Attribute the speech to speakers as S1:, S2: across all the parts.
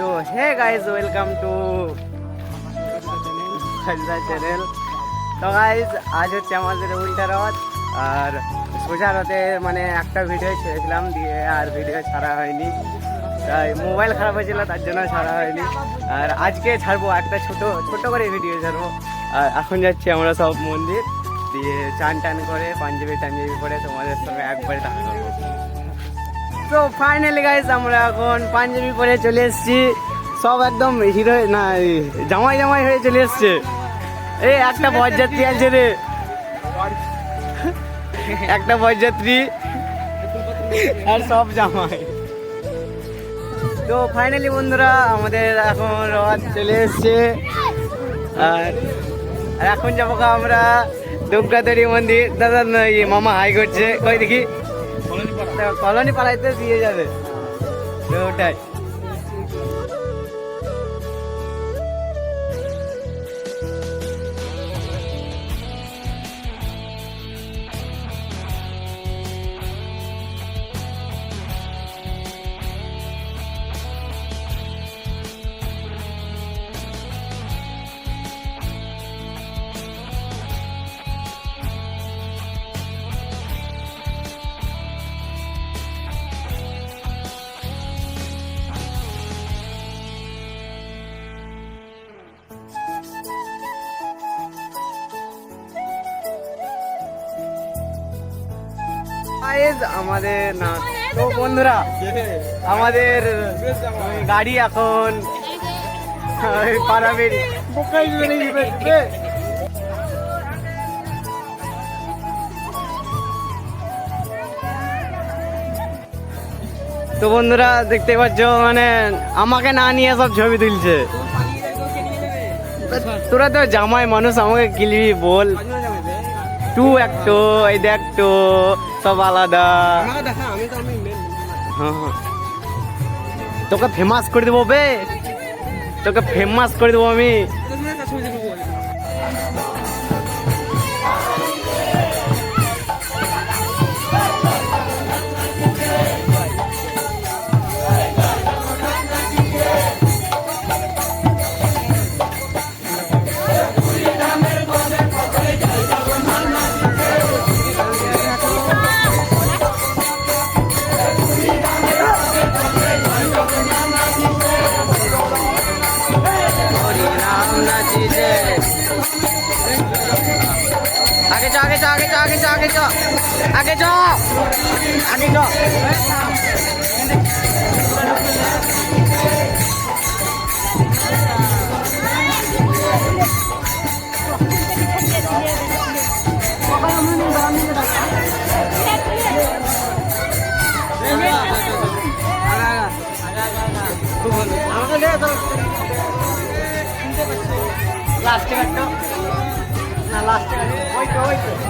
S1: তো hey guys welcome to channel তো guys আজ হচ্ছে আমাদের উল্টা রথ আর সোজা রথে মানে একটা ভিডিও ছেড়েছিলাম দিয়ে আর ভিডিও ছাড়া হয়নি। তাই মোবাইল খারাপ হয়েছিল, তার জন্য ছাড়া হয়নি। আর আজকে ছাড়বো একটা ছোট ছোট করে ভিডিও ছাড়বো। আর এখন যাচ্ছি আমরা সব মন্দির, দিয়ে চান টান করে, পাঞ্জাবি টাঞ্জাবি করে তোমাদের সঙ্গে একবারে দেখা তো ফাইনালি গাইস আমরা এখন পাঞ্জাবি পরে চলে এসেছি। সব একদম হিরো, না জামাই জামাই হয়ে চলে এসছে। এই একটা বরযাত্রী আছে রে। একটা বরযাত্রী আর সব জামাই। তো ফাইনালি বন্ধুরা, আমাদের এখন রথ চলে এসছে। আর এখন যাব আমরা দুর্গাতরি মন্দির। দাদা মামা হাই করছে। কই দেখি? কলোনি পালাইতে দিয়ে যাবে। ওটাই। Guys, আমাদের না তো বন্ধুরা আমাদের গাড়ি এখন পারাবের বোকাই তো বন্ধুরা দেখতে পাচ্ছ মানে আমাকে না নিয়ে সব ছবি তুলছে। তোরা তো জামাই মানুষ আমাকে কিলবি বল। টু একটো এই দেখটো সব আলাদা। হ্যাঁ, হ্যাঁ। তোকে ফেমাস করে দেবো বে। তোকে ফেমাস করে দেবো আমি। আগে চ আগে চ আগে চ লাস্টে কাটো না লাস্টে কাটো ওই তো ওই তো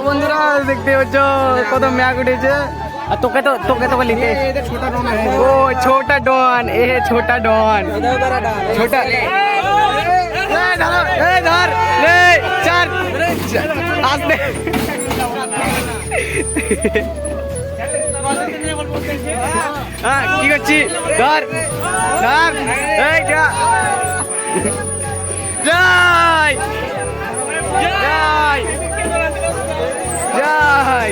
S1: তো বন্ধুরা দেখতে পাচ্ছ কত ম্যাগ উঠেছে। আর তোকে তো তোকে তো লিখে ও ছোটা ডন। এ ছোটা ডন। ছোটা এ, ধরো, এ, ধর। এ, চার। আসতে হ্যাঁ কি করছি? ধর। ধর। এই যা। যাই যাই যাই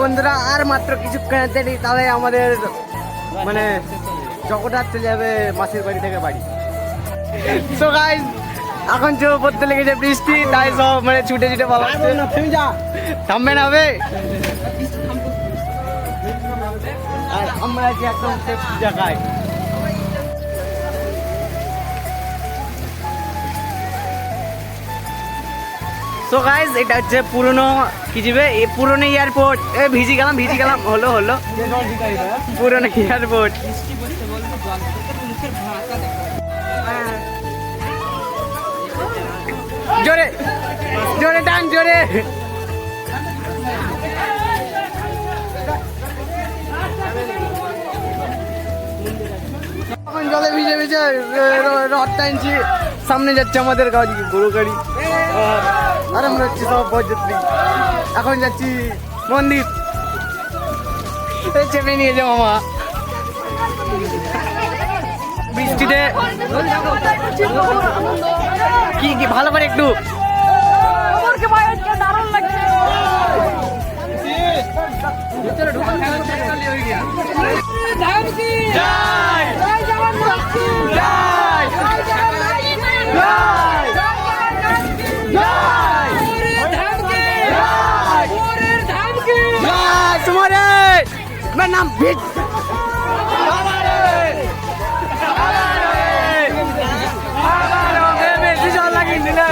S1: বন্ধুরা আর মাত্র কিছুক্ষণের দেরি তাহলে আমাদের মানে জগন্নাথ চলে যাবে মাসির বাড়ি থেকে বাড়ি। তো এখন যে পড়তে লেগেছে বৃষ্টি তাই সব মানে ছুটে ছুটে বাবা থামবে না হবে আর আমরা আছি একদম জায়গায়। সো গাইস এটা হচ্ছে পুরনো কি যাবে এই পুরনো এয়ারপোর্ট এ ভিজি গেলাম ভিজি গেলাম। হলো হলো। পুরনো এয়ারপোর্ট জোরে জোরে টান জোরে। জলে ভিজে ভিজে রড টানছি। সামনে যাচ্ছে আমাদের গাড়ি। গরু গাড়ি। আর- আমরা হচ্ছি সব বরযাত্রী এখন যাচ্ছি মন্দির। চেপে নিয়ে যাও মামা। বৃষ্টিতে কি কি, ভালো করে একটু দিলে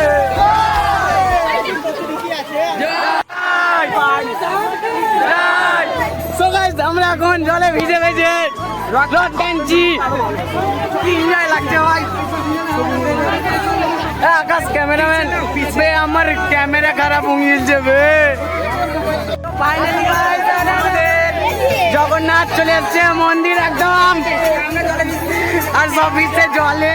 S1: So guys, আমরা এখন জলে ভিজে ভিজে রড টানছি কি এনজয় লাগছে ভাই? আকাশ ক্যামেরাম্যান আমার ক্যামেরা খারাপ হয়ে যাবে ফাইনালি জগন্নাথ চলে এসছে মন্দির একদম। আর সব জলে।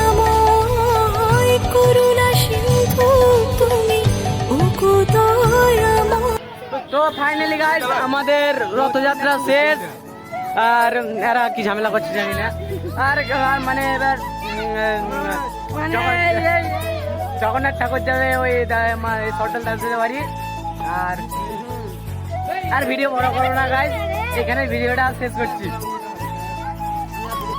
S1: ফাইনালি গাইস আমাদের রথযাত্রা শেষ। আর এরা কি ঝামেলা করছে জানি না। আর মানে এবার জগন্নাথ ঠাকুর। যাবে ওই সটল দাসের বাড়ি আর আর ভিডিও বড় করো না গাইস এখানে ভিডিওটা শেষ করছি।